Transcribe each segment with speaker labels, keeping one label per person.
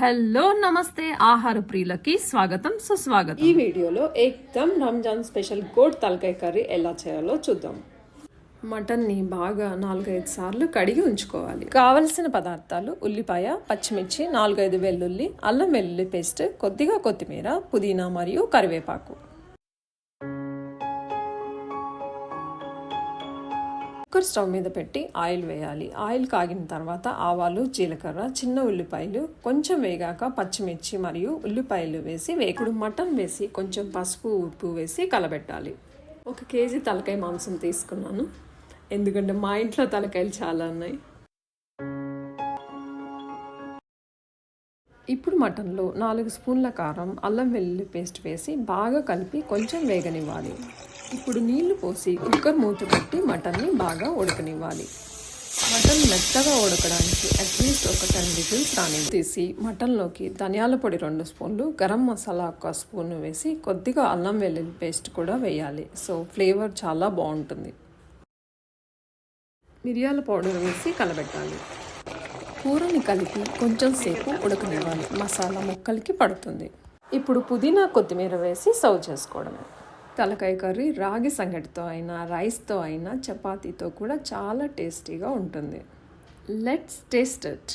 Speaker 1: Hello నమస్తే. ఆహార ప్రియులకి స్వాగతం సుస్వాగతం.
Speaker 2: ఈ వీడియోలో ఏకదమ్ రంజాన్ స్పెషల్ గోడ్ తలకాయ కర్రీ ఎలా చేయాలో చూద్దాం. మటన్ని బాగా నాలుగైదు సార్లు కడిగి ఉంచుకోవాలి. కావలసిన పదార్థాలు ఉల్లిపాయ పచ్చిమిర్చి నాలుగైదు వెల్లుల్లి అల్లం వెల్లుల్లి పేస్ట్ కొద్దిగా కొత్తిమీర పుదీనా మరియు కరివేపాకు. కుక్కర్ స్టవ్ మీద పెట్టి ఆయిల్ వేయాలి. ఆయిల్ కాగిన తర్వాత ఆవాలు జీలకర్ర చిన్న ఉల్లిపాయలు కొంచెం వేగాక పచ్చిమిర్చి మరియు ఉల్లిపాయలు వేసి వేకుడు మటన్ వేసి కొంచెం పసుపు ఉప్పు వేసి కలబెట్టాలి. ఒక కేజీ తలకాయ మాంసం తీసుకున్నాను. ఎందుకంటే మా ఇంట్లో తలకాయలు చాలా ఉన్నాయి. ఇప్పుడు మటన్లో నాలుగు స్పూన్ల కారం అల్లం వెల్లుల్లి పేస్ట్ వేసి బాగా కలిపి కొంచెం వేగనివ్వాలి. ఇప్పుడు నీళ్ళు పోసి కుక్కర్ మూత పెట్టి మటన్ని బాగా ఉడకనివ్వాలి. మటన్ మెత్తగా ఉడకడానికి అట్లీస్ట్ ఒక టెన్ విజిల్స్ రాని తీసి మటన్లోకి ధనియాల పొడి రెండు స్పూన్లు గరం మసాలా ఒక స్పూన్ వేసి కొద్దిగా అల్లం వెల్లుల్లి పేస్ట్ కూడా వేయాలి. సో ఫ్లేవర్ చాలా బాగుంటుంది. మిరియాల పౌడర్ వేసి కలబెట్టాలి. కూరని కలిపి కొంచెం సేపు ఉడకనివ్వాలి. మసాలా ముక్కలకి పడుతుంది. ఇప్పుడు పుదీనా కొత్తిమీర వేసి సర్వ్ చేసుకోవడమే. తలకాయ కర్రీ రాగి సంగటితో అయినా రైస్తో అయినా చపాతీతో కూడా చాలా టేస్టీగా ఉంటుంది. లెట్స్ టేస్ట్ ఇట్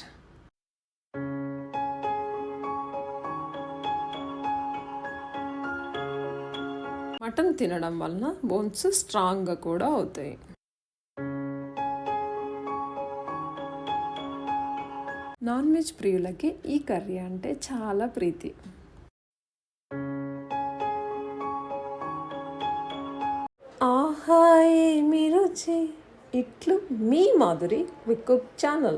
Speaker 2: మటన్ తినడం వలన బోన్స్ స్ట్రాంగ్గా కూడా అవుతాయి. నాన్ వెజ్ ప్రియులకి ఈ కర్రీ అంటే చాలా ప్రీతి. హాయ్ ఏమి రుచి ఇట్లు మీ మాధురి క్విక్ కుక్ ఛానల్.